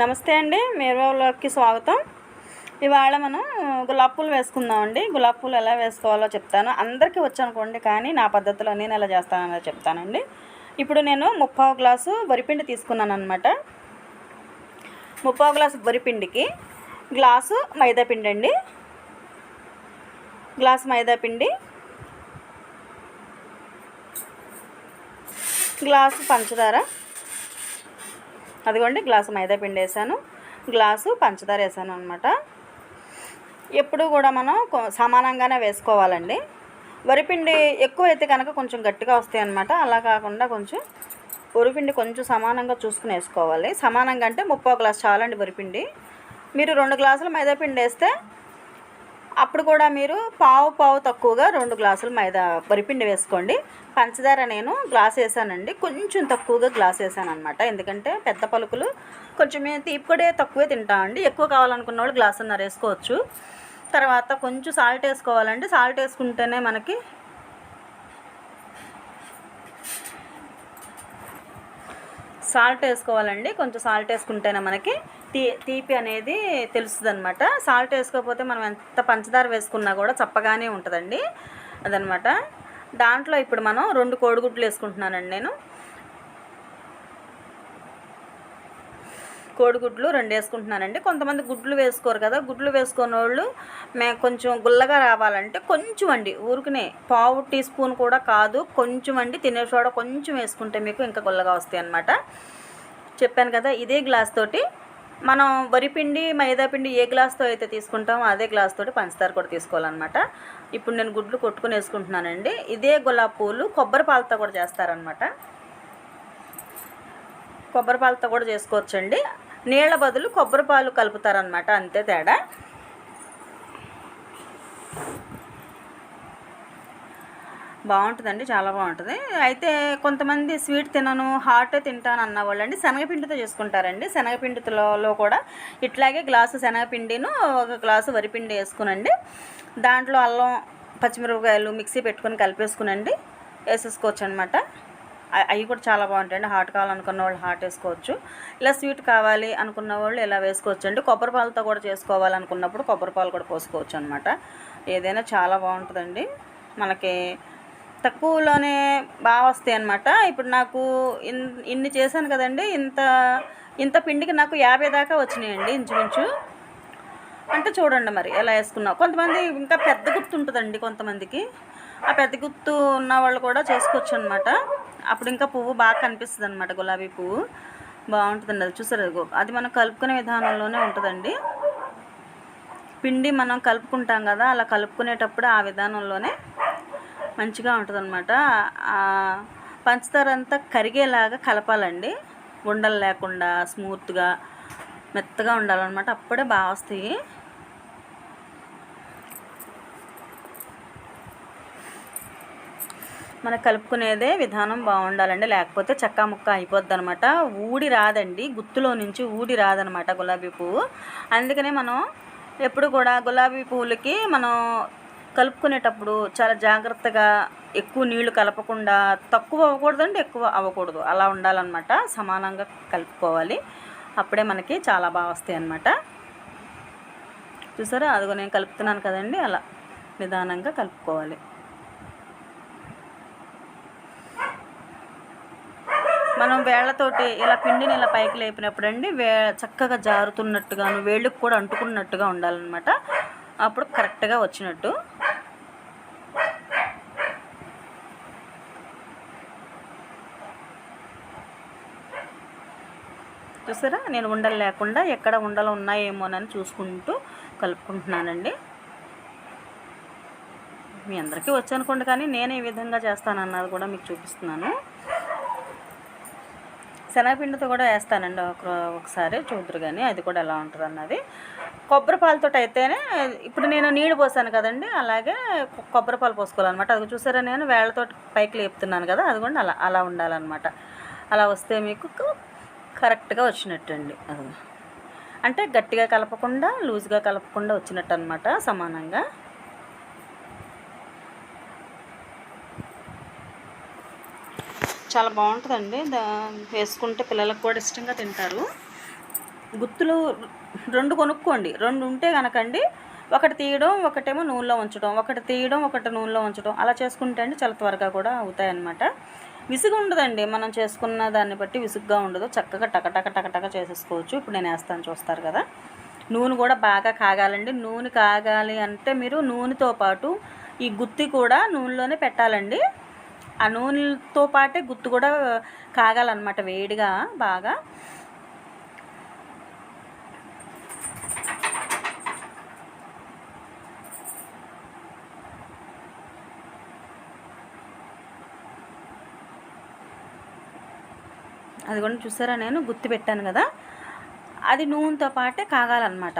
నమస్తే అండి మేరువాళ్ళకి స్వాగతం. ఇవాళ మనం గులాబ్ పూలు వేసుకుందామండి. గులాబ్ పూలు ఎలా వేసుకోవాలో చెప్తాను. అందరికీ వచ్చనుకోండి కానీ నా పద్ధతిలో నేను ఎలా చేస్తానో చెప్తానండి. ఇప్పుడు నేను ముప్పావు గ్లాసు వరిపిండి తీసుకున్నాను అనమాట ముప్పావు గ్లాసు వరిపిండికి గ్లాసు మైదాపిండి అండి గ్లాసు మైదాపిండి గ్లాసు పంచదార. అదిగోండి గ్లాసు మైదా పిండి వేసాను గ్లాసు పంచదార వేసాను అనమాట ఎప్పుడు కూడా మనం కొ- సమానంగానే వేసుకోవాలండి. వరిపిండి ఎక్కువ అయితే కనుక కొంచెం గట్టిగా వస్తాయి అనమాట అలా కాకుండా కొంచెం వరిపిండి కొంచెం సమానంగా చూసుకుని వేసుకోవాలి. సమానంగా అంటే ముప్పో గ్లాస్ చాలండి వరిపిండి మీరు రెండు గ్లాసులు మైదా పిండి వేస్తే అప్పుడు కూడా మీరు పావు పావు తక్కువగా రెండు గ్లాసులు మైదా వరిపిండి వేసుకోండి. పంచదార నేను గ్లాస్ వేసానండి. కొంచెం తక్కువగా గ్లాస్ వేసాను అనమాట ఎందుకంటే పెద్ద పలుకులు కొంచెం తీపి కూడా తక్కువే తింటామండి ఎక్కువ కావాలనుకున్న వాళ్ళు గ్లాసున్నర వేసుకోవచ్చు. తర్వాత కొంచెం సాల్ట్ వేసుకోవాలండి. సాల్ట్ వేసుకుంటేనే మనకి సాల్ట్ వేసుకోవాలండి. కొంచెం సాల్ట్ వేసుకుంటేనే మనకి తీ తీపి అనేది తెలుస్తుంది అనమాట సాల్ట్ వేసుకోకపోతే మనం ఎంత పంచదార వేసుకున్నా కూడా చప్పగానే ఉంటుందండి. అదనమాట దాంట్లో ఇప్పుడు మనం రెండు కోడిగుడ్లు వేసుకుంటున్నానండి నేను. కోడిగుడ్లు రెండు వేసుకుంటున్నానండి. కొంతమంది గుడ్లు వేసుకోరు కదా గుడ్లు వేసుకున్న వాళ్ళు మే కొంచెం గుల్లగా రావాలంటే కొంచెం అండి. ఊరికనే పావు టీ స్పూన్ కూడా కాదు కొంచెం అండి. తినే సోడా కొంచెం వేసుకుంటే మీకు ఇంకా గుల్లగా వస్తాయి అనమాట చెప్పాను కదా ఇదే గ్లాస్ తోటి మనం వరిపిండి మైదాపిండి ఏ గ్లాస్తో అయితే తీసుకుంటామో అదే గ్లాస్ తోటి పంచదార కూడా తీసుకోవాలన్నమాట. ఇప్పుడు నేను గుడ్లు కొట్టుకుని వేసుకుంటున్నానండి. ఇదే గులాబీ పూలు కొబ్బరి పాలతో కూడా చేస్తారనమాట కొబ్బరి పాలతో కూడా చేసుకోవచ్చండి. నీళ్ళ బదులు కొబ్బరి పాలు కలుపుతారనమాట అంతే తేడా. బాగుంటుందండి చాలా బాగుంటుంది. అయితే కొంతమంది స్వీట్ తినను హాట్ తింటాను అన్న వాళ్ళండి శనగపిండితో చేసుకుంటారండి. శనగపిండిలో కూడా ఇట్లాగే గ్లాసు శనగపిండిను ఒక గ్లాసు వరిపిండి వేసుకునండి. దాంట్లో అల్లం పచ్చిమిరపకాయలు మిక్సీ పెట్టుకొని కలిపేసుకునండి వేసేసుకోవచ్చు అనమాట అవి కూడా చాలా బాగుంటాయండి. హాట్ కావాలనుకున్న వాళ్ళు హాట్ వేసుకోవచ్చు. ఇలా స్వీట్ కావాలి అనుకున్న వాళ్ళు ఇలా వేసుకోవచ్చు అండి కొబ్బరి పాలతో కూడా చేసుకోవాలనుకున్నప్పుడు కొబ్బరి పాలు కూడా పోసుకోవచ్చు అనమాట ఏదైనా చాలా బాగుంటుందండి. మనకి తక్కువలోనే బాగా వస్తాయి అనమాట ఇప్పుడు నాకు ఇన్ ఇన్ని చేశాను కదండి. ఇంత ఇంత పిండికి నాకు యాభై దాకా వచ్చినాయండి ఇంచుమించు. అంటే చూడండి మరి ఎలా వేసుకున్నావు. కొంతమంది ఇంకా పెద్ద గుర్తు ఉంటుందండి కొంతమందికి. ఆ పెద్ద గుర్తు ఉన్న వాళ్ళు కూడా చేసుకోవచ్చు అనమాట అప్పుడు ఇంకా పువ్వు బాగా కనిపిస్తుంది అనమాట గులాబీ పువ్వు. బాగుంటుందండి అది. చూసారు అది మనం కలుపుకునే విధానంలోనే ఉంటుందండి. పిండి మనం కలుపుకుంటాం కదా అలా కలుపుకునేటప్పుడు ఆ విధానంలోనే మంచిగా ఉంటుందన్నమాట. పంచదార అంతా కరిగేలాగా కలపాలండి. ఉండలు లేకుండా స్మూత్గా మెత్తగా ఉండాలన్నమాట. అప్పుడే బాగా వస్తాయి. మనకు కలుపుకునేదే విధానం బాగుండాలండి. లేకపోతే చక్కా ముక్క అయిపోద్ది అనమాట ఊడి రాదండి. గుత్తులో నుంచి ఊడి రాదనమాట గులాబీ పువ్వు. అందుకనే మనం ఎప్పుడు కూడా గులాబీ పువ్వులకి మనం కలుపుకునేటప్పుడు చాలా జాగ్రత్తగా ఎక్కువ నీళ్ళు కలపకుండా తక్కువ అవ్వకూడదండి ఎక్కువ అవ్వకూడదు. అలా ఉండాలన్నమాట. సమానంగా కలుపుకోవాలి. అప్పుడే మనకి చాలా బాగా వస్తాయి అన్నమాట. చూసారా? అదిగో నేను కలుపుతున్నాను కదండి. అలా నిదానంగా కలుపుకోవాలి. మనం వేళ్ళతోటి ఇలా పిండిని ఇలా పైకి లేపినప్పుడు అండి వే చక్కగా జారుతున్నట్టుగాను వేళ్ళకు కూడా అంటుకున్నట్టుగా ఉండాలన్నమాట. అప్పుడు కరెక్ట్గా వచ్చినట్టు. చూసారా? నేను ఉండలు లేకుండా ఎక్కడ ఉండలు ఉన్నాయేమోనని చూసుకుంటూ కలుపుకుంటున్నానండి. మీ అందరికీ వచ్చనుకోండి కానీ నేను ఏ విధంగా చేస్తానన్నది కూడా మీకు చూపిస్తున్నాను. శనగపిండితో కూడా వేస్తానండి ఒక ఒకసారి చూద్దరు కానీ అది కూడా ఎలా ఉంటుంది అన్నది కొబ్బరి పాలతో అయితేనే ఇప్పుడు నేను నీళ్ళు పోసాను కదండి అలాగే కొబ్బరి పాలు పోసుకోవాలన్నమాట. అది చూసారా నేను? వేళ్ళతో పైకి లేపుతున్నాను కదా అది కూడా అలా అలా ఉండాలన్నమాట. అలా వస్తే మీకు కరెక్ట్గా వచ్చినట్టు అండి అది. అంటే గట్టిగా కలపకుండా లూజ్గా కలపకుండా వచ్చినట్టు అనమాట సమానంగా. చాలా బాగుంటుందండి. దా వేసుకుంటే పిల్లలకు కూడా ఇష్టంగా తింటారు. గుత్తులు రెండు కొనుక్కోండి. రెండు ఉంటే కనుకండి ఒకటి తీయడం ఒకటేమో నూనెలో ఉంచడం ఒకటి తీయడం ఒకటి నూనెలో ఉంచడం అలా చేసుకుంటే అండి చాలా త్వరగా కూడా అవుతాయన్నమాట. విసుగు ఉండదండి. మనం చేసుకున్న దాన్ని బట్టి విసుగ్గా ఉండదు. చక్కగా టకటక టకటక చేసేసుకోవచ్చు. ఇప్పుడు నేను వేస్తాను చూస్తారు కదా. నూనె కూడా బాగా కాగాలండి. నూనె కాగాలి అంటే మీరు నూనెతో పాటు ఈ గుత్తి కూడా నూనెలోనే పెట్టాలండి. ఆ నూనెతో పాటే గుత్తు కూడా కాగాలన్నమాట వేడిగా బాగా. అది కూడా చూసారా నేను? గుత్తి పెట్టాను కదా. అది నూనెతో పాటే కాగాలన్నమాట.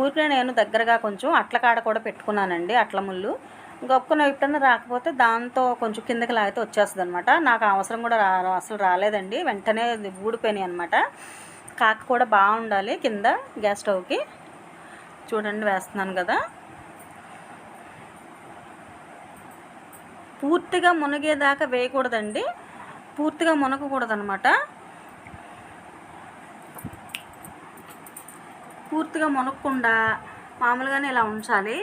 ఊరికే నేను దగ్గరగా కొంచెం అట్ల కాడ కూడా పెట్టుకున్నానండి అట్ల ముళ్ళు. గొప్పన ఎప్పుడన్నా రాకపోతే దాంతో కొంచెం కిందకి లాగితే వచ్చేస్తుంది అనమాట నాకు అవసరం కూడా రా అసలు రాలేదండి. వెంటనే ఊడిపోయినాయి అనమాట కాక కూడా బాగుండాలి కింద గ్యాస్ స్టవ్కి. చూడండి వేస్తున్నాను కదా. పూర్తిగా మునిగేదాకా వేయకూడదండి. పూర్తిగా మునగకూడదనమాట పూర్తిగా మునగకుండా మామూలుగానే ఇలా ఉంచాలి.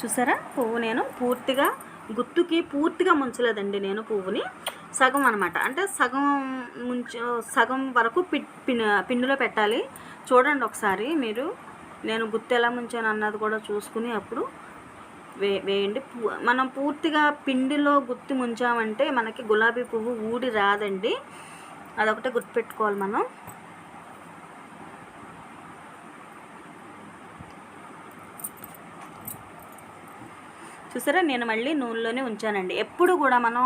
చూసారా? పువ్వు నేను పూర్తిగా గుత్తుకి పూర్తిగా ముంచలేదండి నేను పువ్వుని. సగం అనమాట అంటే సగం ముంచ సగం వరకు పి పిన్ పెట్టాలి. చూడండి ఒకసారి మీరు. నేను గుత్తు ఎలా ముంచాను అన్నది కూడా చూసుకుని అప్పుడు వే వేయండి. మనం పూర్తిగా పిండిలో గుత్తి ముంచామంటే మనకి గులాబీ పువ్వు ఊడి రాదండి. అదొకటే గుర్తుపెట్టుకోవాలి మనం. చూసారా? నేను మళ్ళీ నూనెలోనే ఉంచానండి. ఎప్పుడు కూడా మనం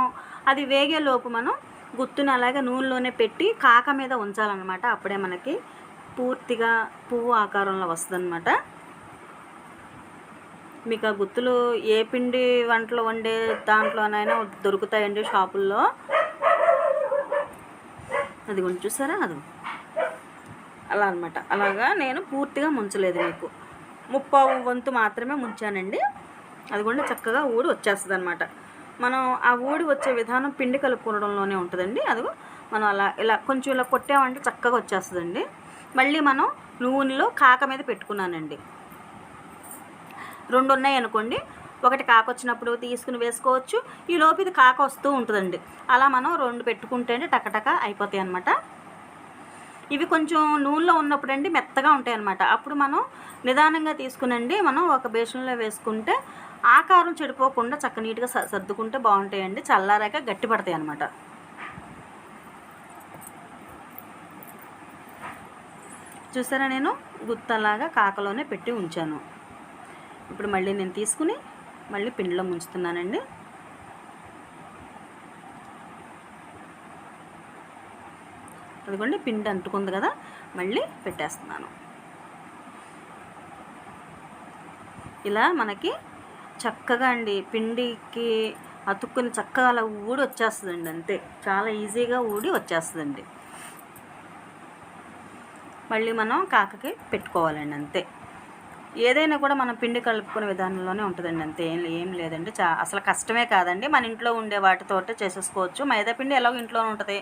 అది వేగేలోపు మనం గుత్తుని అలాగే నూనెలోనే పెట్టి కాక మీద ఉంచాలన్నమాట. అప్పుడే మనకి పూర్తిగా పువ్వు ఆకారంలో వస్తుందన్నమాట. మీకు ఆ గుత్తులు ఏ పిండి వంటలు వండే దాంట్లోనైనా దొరుకుతాయండి షాపుల్లో. అది కొంచెం చూసారా? అది. అలా అనమాట అలాగా నేను పూర్తిగా ముంచలేదు మీకు. ముప్పావు వంతు మాత్రమే ముంచానండి. అది కూడా చక్కగా ఊడి వచ్చేస్తుంది అనమాట మనం ఆ ఊడి వచ్చే విధానం పిండి కలుపుకోవడంలోనే ఉంటుందండి. అదిగో మనం అలా ఇలా కొంచెం ఇలా కొట్టామంటే చక్కగా వచ్చేస్తుందండి. మళ్ళీ మనం నూనెలో కాక మీద పెట్టుకున్నానండి. రెండు ఉన్నాయి అనుకోండి. ఒకటి కాక వచ్చినప్పుడు తీసుకుని వేసుకోవచ్చు. ఈ లోపు ఇది కాక వస్తూ ఉంటుందండి. అలా మనం రెండు పెట్టుకుంటేనే టకటక అయిపోతాయి అన్నమాట ఇవి కొంచెం నూనెలో ఉన్నప్పుడు అండి మెత్తగా ఉంటాయి అన్నమాట అప్పుడు మనం నిదానంగా తీసుకునండి మనం ఒక బేషన్లో వేసుకుంటే ఆకారం చెడిపోకుండా చక్క నీట్గా స- సర్దుకుంటే బాగుంటాయండి. చల్లారాక గట్టి పడతాయి అన్నమాట. చూసారా నేను? గుత్తలాగా కాకలోనే పెట్టి ఉంచాను. ఇప్పుడు మళ్ళీ నేను తీసుకుని మళ్ళీ పిండిలో ముంచుతున్నానండి. అదిగోండి పిండి అంటుకుంది కదా మళ్ళీ పెట్టేస్తున్నాను. ఇలా మనకి చక్కగా అండి పిండికి అతుక్కుని చక్కగా అలా ఊడి వచ్చేస్తుందండి అంతే. చాలా ఈజీగా ఊడి వచ్చేస్తుందండి. మళ్ళీ మనం కాకకి పెట్టుకోవాలండి అంతే. ఏదైనా కూడా మనం పిండి కలుపుకునే విధానంలోనే ఉంటుందండి అంతే. ఏం ఏం లేదండి. చా అసలు కష్టమే కాదండి. మన ఇంట్లో ఉండే వాటితోటే చేసేసుకోవచ్చు. మైదా పిండి ఎలాగో ఇంట్లోనే ఉంటుంది.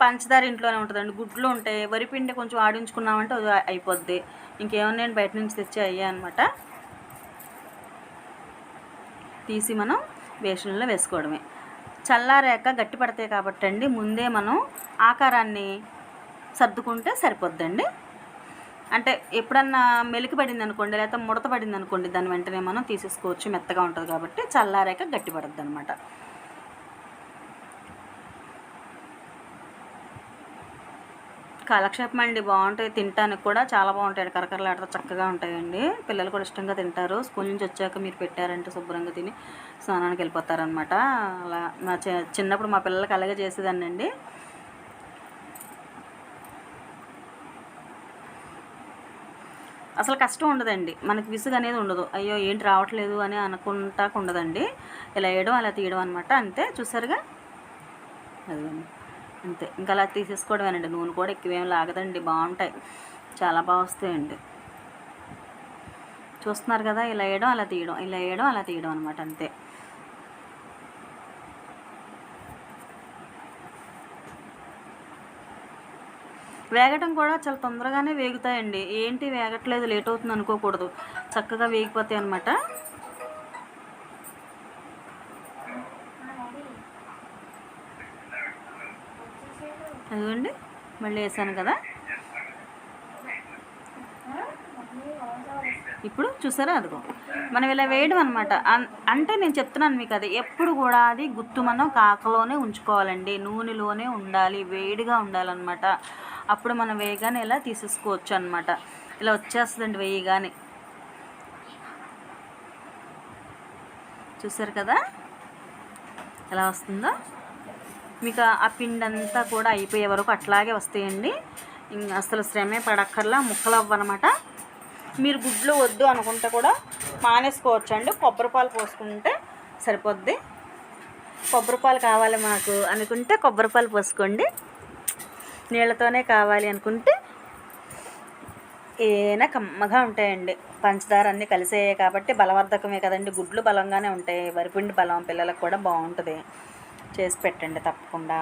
పంచదార ఇంట్లోనే ఉంటుందండి. గుడ్లు ఉంటాయి. వరి పిండి కొంచెం ఆడించుకున్నామంటే అది అయిపోద్ది. ఇంకేమన్నా బయట నుంచి తెచ్చి అయ్యా అనమాట తీసి మనం బేషన్లో వేసుకోవడమే. చల్లారాక గట్టి పడతాయి కాబట్టి అండి ముందే మనం ఆకారాన్ని సర్దుకుంటే సరిపోద్దండి. అంటే ఎప్పుడన్నా మెలికి పడింది అనుకోండి లేకపోతే ముడత పడింది అనుకోండి దాని వెంటనే మనం తీసేసుకోవచ్చు. మెత్తగా ఉంటుంది కాబట్టి చల్లారాక గట్టి పడద్దు అనమాట కాలక్షేపం అండి బాగుంటాయి. తినడానికి కూడా చాలా బాగుంటాయి కరకరలాడుతూ చక్కగా ఉంటాయండి. పిల్లలు కూడా ఇష్టంగా తింటారు. స్కూల్ నుంచి వచ్చాక మీరు పెట్టారంటే శుభ్రంగా తిని స్నానానికి వెళ్ళిపోతారనమాట అలా మా చిన్నప్పుడు మా పిల్లలకి అలాగే చేసేదాన్ని అండి అసలు కష్టం ఉండదండి. మనకి విసుగు అనేది ఉండదు. అయ్యో ఏంటి రావట్లేదు అని అనుకుంటా ఉండదండి ఇలా వేయడం అలా తీయడం అనమాట అంతే. చూసారుగా? అదిగోండి. అంతే. ఇంకా అలా తీసేసుకోవడమేనండి. నూనె కూడా ఎక్కువేం లాగదండి. బాగుంటాయి. చాలా బాగా వస్తాయండి. చూస్తున్నారు కదా ఇలా వేయడం అలా తీయడం. ఇలా వేయడం అలా తీయడం అనమాట అంతే. వేగటం కూడా చాలా తొందరగానే వేగుతాయండి. ఏంటి వేగట్లేదు లేట్ అవుతుంది అనుకోకూడదు. చక్కగా వేగిపోతాయి అనమాట అదిగోండి మళ్ళీ వేసాను కదా. ఇప్పుడు చూసారా అదిగో మనం ఇలా వేయడం అనమాట అంటే నేను చెప్తున్నాను మీకు అది ఎప్పుడు కూడా అది గుత్తు మనం కాకలోనే ఉంచుకోవాలండి. నూనెలోనే ఉండాలి వేడిగా ఉండాలన్నమాట. అప్పుడు మనం వేయగానే ఇలా తీసేసుకోవచ్చు అనమాట ఇలా వచ్చేస్తుందండి వేయగానే. చూసారు కదా? ఎలా వస్తుందో? మీకు ఆ పిండి అంతా కూడా అయిపోయే వరకు అట్లాగే వస్తాయండి. అసలు శ్రమే పడక్కర్లా ముక్కలు అవ్వనమాట మీరు గుడ్లు వద్దు అనుకుంటే కూడా మానేసుకోవచ్చు అండి కొబ్బరిపాలు పోసుకుంటే సరిపోద్ది. కొబ్బరిపాలు కావాలి మాకు అనుకుంటే కొబ్బరిపాలు పోసుకోండి. నీళ్ళతోనే కావాలి అనుకుంటే ఏనా కమ్మగా ఉంటాయండి. పంచదార అన్నీ కలిసేయే కాబట్టి బలవర్ధకమే కదండి. గుడ్లు బలంగానే ఉంటాయి. వరిపిండి బలం పిల్లలకు కూడా బాగుంటుంది. చేసి పెట్టండి తప్పకుండా.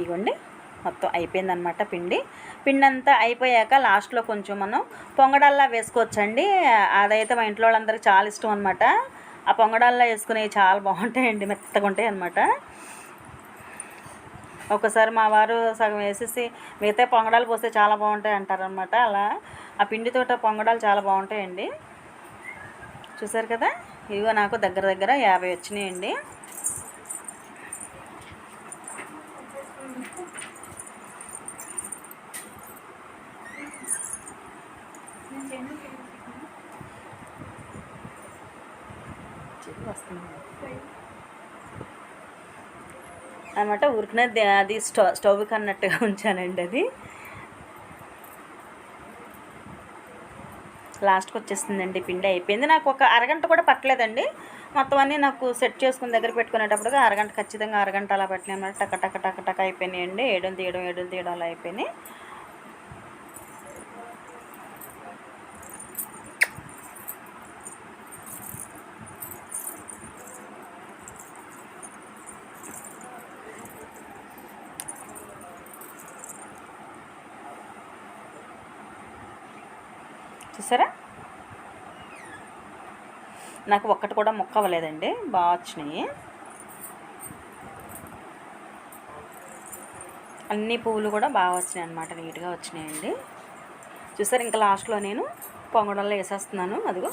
ఇగోండి మొత్తం అయిపోయిందనమాట పిండి. పిండి అంతా అయిపోయాక లాస్ట్లో కొంచెం మనం పొంగడల్లా వేసుకోవచ్చండి. అదైతే మా ఇంట్లో వాళ్ళందరికీ చాలా ఇష్టం అనమాట ఆ పొంగడల్లా వేసుకునేవి చాలా బాగుంటాయండి మెత్తగా ఉంటాయి అనమాట ఒకసారి మా వారు సగం వేసేసి మిగతా పొంగడాలు పోస్తే చాలా బాగుంటాయి అంటారనమాట అలా. ఆ పిండితోట పొంగడాలు చాలా బాగుంటాయండి. చూసారు కదా? ఇదిగో నాకు దగ్గర దగ్గర యాభై వచ్చినాయండి. అనమాట ఉరికిన అది స్టవ్ స్టవ్కి అన్నట్టుగా ఉంచానండి అది. లాస్ట్కి వచ్చేసిందండి పిండి అయిపోయింది. నాకు ఒక అరగంట కూడా పట్టలేదండి. మొత్తం అన్నీ నాకు సెట్ చేసుకుని దగ్గర పెట్టుకునేటప్పుడు అరగంట ఖచ్చితంగా అరగంట అలా పట్టినాయి అన్నమాట. టక టక టక టక అయిపోయినాయండి. ఏడుని తీయడం ఏడుని తీయడం అలా అయిపోయినాయి. చూసారా? నాకు ఒక్కటి కూడా మొక్క అవ్వలేదండి. బాగా వచ్చినాయి. అన్ని పువ్వులు కూడా బాగా వచ్చినాయి అనమాట నీట్గా వచ్చినాయండి. చూసారు ఇంకా లాస్ట్లో నేను పొంగడంలో వేసేస్తున్నాను. అదిగో.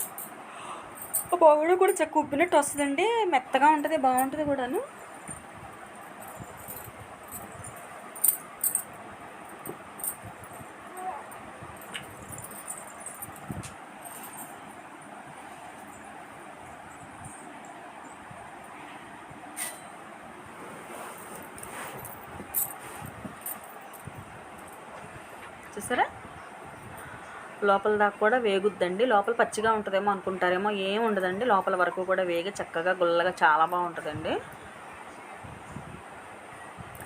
పొంగడం కూడా చక్క ఉప్పినట్టు వస్తుందండి. మెత్తగా ఉంటుంది బాగుంటుంది కూడాను. చూసారా? లోపల దాకా కూడా వేగుద్దండి. లోపల పచ్చిగా ఉంటుందేమో అనుకుంటారేమో ఏం ఉండదండి. లోపల వరకు కూడా వేగి చక్కగా గుల్లగా చాలా బాగుంటుందండి.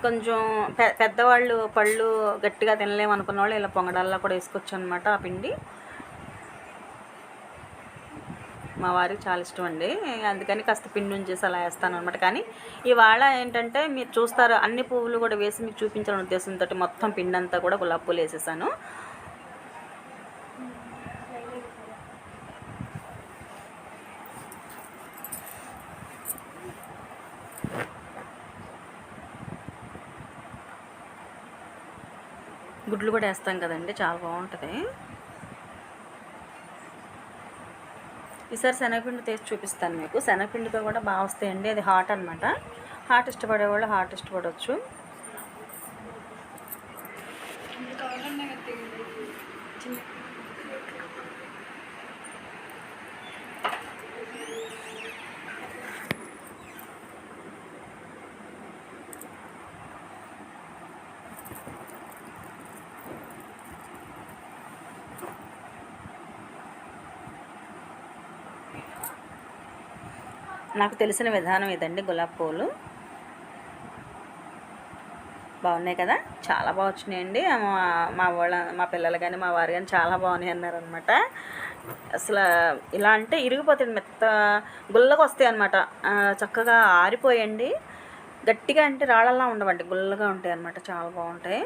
కొంచెం పె పెద్దవాళ్ళు పళ్ళు గట్టిగా తినలేము అనుకున్న వాళ్ళు ఇలా పొంగడాల్లో కూడా వేసుకోవచ్చు అనమాట ఆ పిండి. మా వారికి చాలా ఇష్టం అండి. అందుకని కాస్త పిండి ఉంచేసి అలా వేస్తాను అనమాట కానీ ఇవాళ ఏంటంటే మీరు చూస్తారు అన్ని పువ్వులు కూడా వేసి మీకు చూపించాలని ఉద్దేశంతో మొత్తం పిండి అంతా కూడా గులాబీ పూలు వేసేసాను. గుడ్లు కూడా వేస్తాం కదండి చాలా బాగుంటుంది. ఈసారి శనగపిండి తీసి చూపిస్తాను మీకు. శనగపిండితో కూడా బాగా వస్తాయండి. అది హాట్ అనమాట హాట్ ఇష్టపడే వాళ్ళు హాట్ ఇష్టపడవచ్చు నాకు తెలిసిన విధానం ఇదండి గులాబీ పూలు. బాగున్నాయి కదా? చాలా బాగా వచ్చినాయండి. మా వాళ్ళ మా పిల్లలు కానీ మా వారు కానీ చాలా బాగున్నాయి అన్నారనమాట అసలు ఇలా అంటే ఇరిగిపోతాయండి మెత్త గుల్లగా వస్తాయి అనమాట చక్కగా ఆరిపోయండి. గట్టిగా అంటే రాళ్ళలా ఉండవండి గుల్లగా ఉంటాయి అన్నమాట చాలా బాగుంటాయి.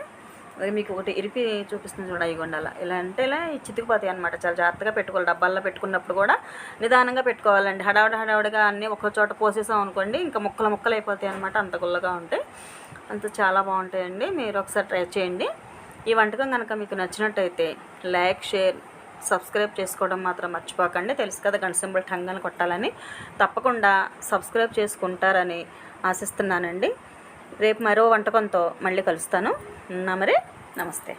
మీకు ఒకటి ఇరిపి చూపిస్తుంది చూడ ఇవ్వండి అలా ఇలా అంటే ఇలా చితికిపోతాయి అనమాట చాలా జాగ్రత్తగా పెట్టుకోవాలి. డబ్బాల్లో పెట్టుకున్నప్పుడు కూడా నిదానంగా పెట్టుకోవాలండి. హడావిడ హడావుడిగా అన్నీ ఒక చోట పోసేసాం అనుకోండి ఇంకా ముక్కలు ముక్కలు అయిపోతాయి అనమాట అంత గుల్లగా ఉంటాయి అంత చాలా బాగుంటాయండి. మీరు ఒకసారి ట్రై చేయండి. ఈ వంటకం కనుక మీకు నచ్చినట్టయితే లైక్ షేర్ సబ్స్క్రైబ్ చేసుకోవడం మాత్రం మర్చిపోకండి. తెలుసు కదా గంట సింబల్ కొట్టాలని. తప్పకుండా సబ్స్క్రైబ్ చేసుకుంటారని ఆశిస్తున్నానండి. రేపు మరో వంటకంతో మళ్ళీ కలుస్తాను. నా మరి నమస్తే.